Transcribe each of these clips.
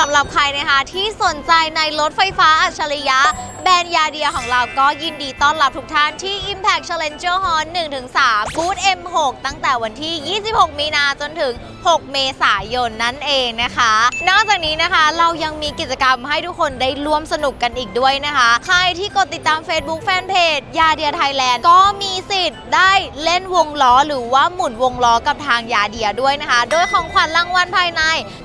สำหรับใครนะคะที่สนใจในรถไฟฟ้าอัจฉริยะ แบรนด์ยาเดียของเราก็ยินดีต้อนรับทุกท่านที่ Impact Challenger Hall 1-3บูธ M6 ตั้งแต่วันที่ 26 มีนาจนถึง 6 เมษายนนั่นเองนะคะ นอกจากนี้นะคะเรายังมีกิจกรรมให้ทุกคนได้ร่วมสนุกกันอีกด้วยนะคะ ใครที่กดติดตาม Facebook Fanpage ยาเดียไทยแลนด์ก็มีสิทธิ์ เล่นวงล้อหรือว่าหมุนวงล้อกับทางยาเดียด้วยนะคะ โดยของขวัญรางวัลภายใน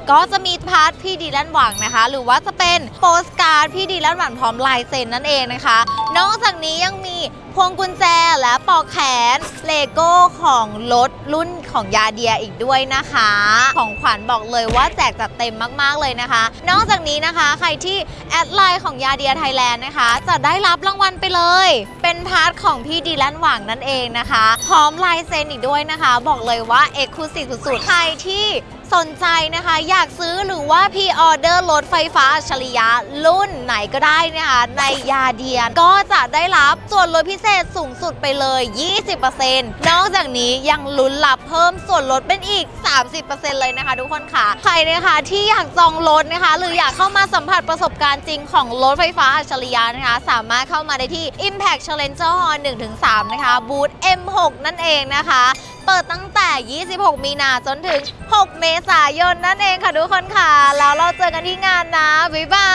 ก็จะมีพาร์ทพี่ดีแลนหวังนะคะ หรือว่าจะเป็นโปสการ์ดพี่ดีแลนหวังพร้อมลายเซ็นนั่นเองนะคะ นอกจากนี้ยังมีพวงกุญแจและปลอกแขนเลโก้ของรถรุ่นของยาเดียอีกด้วยนะคะ ของขวัญบอกเลยว่าแจกจัดเต็มมากๆเลยนะคะ นอกจากนี้นะคะใครที่แอดไลน์ของยาเดียไทยแลนด์นะคะ จะได้รับรางวัลไปเลย เป็นพาร์ทของพี่ดีแลนหวังนั่นเองนะคะ พร้อมลายเซ็นอีกด้วยนะคะ บอกเลยว่าเอกลูซีฟสุดๆใครที่สนใจนะคะ อยากซื้อหรือว่าพ r ออเดอร์รถไฟฟ้าอัจฉริยะรุ่นไหนก็ได้นะคะในยาเดียนก็จะได้รับส่วนลดพิเศษสูงสุดไปเลย 20%นอกจากนี้ยังลุ้นรับเพิ่มส่วนลดเป็นอีก 30%เลยนะคะ ทุกคนค่ะใครนะคะที่อยากจองรถนะคะ หรืออยากเข้ามาสัมผัสประสบการณ์จริงของรถไฟฟ้าอัจฉริยะนะคะ สามารถเข้ามาได้ที่ Impact Challenger Hall 1-3 นะคะบูธ M6 นั่นเองนะคะเปิดตั้งแต่ 26 มีนาจนถึง 6 เมษายนนั่นเองค่ะทุกคนค่ะ แล้วเราเจอกันที่งานนะ บ๊ายบาย